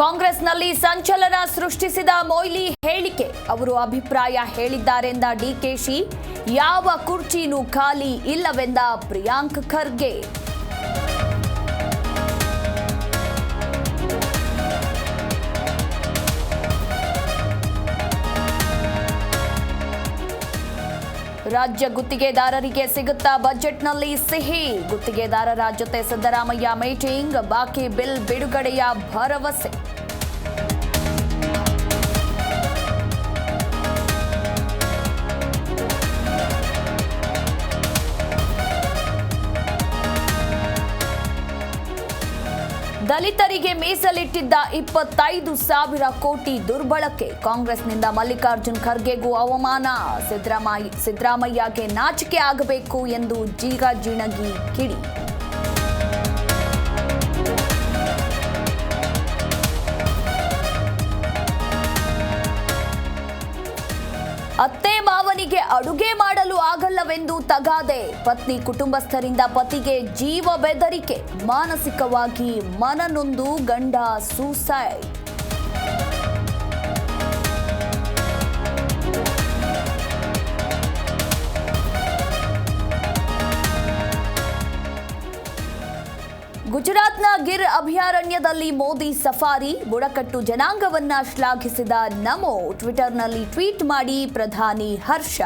ಕಾಂಗ್ರೆಸ್ನಲ್ಲಿ ಸಂಚಲನ ಸೃಷ್ಟಿಸಿದ ಮೊಯ್ಲಿ ಹೇಳಿಕೆ. ಅವರು ಅಭಿಪ್ರಾಯ ಹೇಳಿದ್ದಾರೆಂದ ಡಿಕೆಶಿ ಯಾವ ಕುರ್ಚಿನೂ ಖಾಲಿ ಇಲ್ಲವೆಂದ ಪ್ರಿಯಾಂಕ್ ಖರ್ಗೆ. ರಾಜ್ಯ ಗುತ್ತಿಗೆದಾರರಿಗೆ ಸಿಗುತ್ತಾ ಬಜೆಟ್ನಲ್ಲಿ ಸಿಹಿ. ಗುತ್ತಿಗೆದಾರರ ಜೊತೆ ಸಿದ್ದರಾಮಯ್ಯ ಮೀಟಿಂಗ್ ಬಾಕಿ ಬಿಲ್ ಬಿಡುಗಡೆಯ ಭರವಸೆ. ದಲಿತರಿಗೆ ಮೀಸಲಿಟ್ಟಿದ್ದ ಇಪ್ಪತ್ತೈದು ಸಾವಿರ ಕೋಟಿ ದುರ್ಬಳಕೆ. ಕಾಂಗ್ರೆಸ್ನಿಂದ ಮಲ್ಲಿಕಾರ್ಜುನ್ ಖರ್ಗೆಗೂ ಅವಮಾನ. ಸಿದ್ದರಾಮಯ್ಯ, ಸಿದ್ದರಾಮಯ್ಯಗೆ ನಾಚಿಕೆ ಆಗಬೇಕು ಎಂದು ಜೀಗ ಕಿಡಿ. ಅತ್ತೆ ಮಾವನಿಗೆ ಅಡುಗೆ ಮಾಡಲು ಆಗಲ್ಲವೆಂದು ತಗಾದೆ. ಪತ್ನಿ ಕುಟುಂಬಸ್ಥರಿಂದ ಪತಿಗೆ ಜೀವ ಬೆದರಿಕೆ. ಮಾನಸಿಕವಾಗಿ ಮನನೊಂದು ಗಂಡ ಸೂಸೈಡ್. ಗುಜರಾತ್ನ ಗಿರ್ ಅಭಯಾರಣ್ಯದಲ್ಲಿ ಮೋದಿ ಸಫಾರಿ ಬುಡಕಟ್ಟು ಜನಾಂಗವನ್ನ ಶ್ಲಾಘಿಸಿದ ನಮೋ ಟ್ವಿಟರ್ನಲ್ಲಿ ಟ್ವೀಟ್ ಮಾಡಿ ಪ್ರಧಾನಿ ಹರ್ಷ.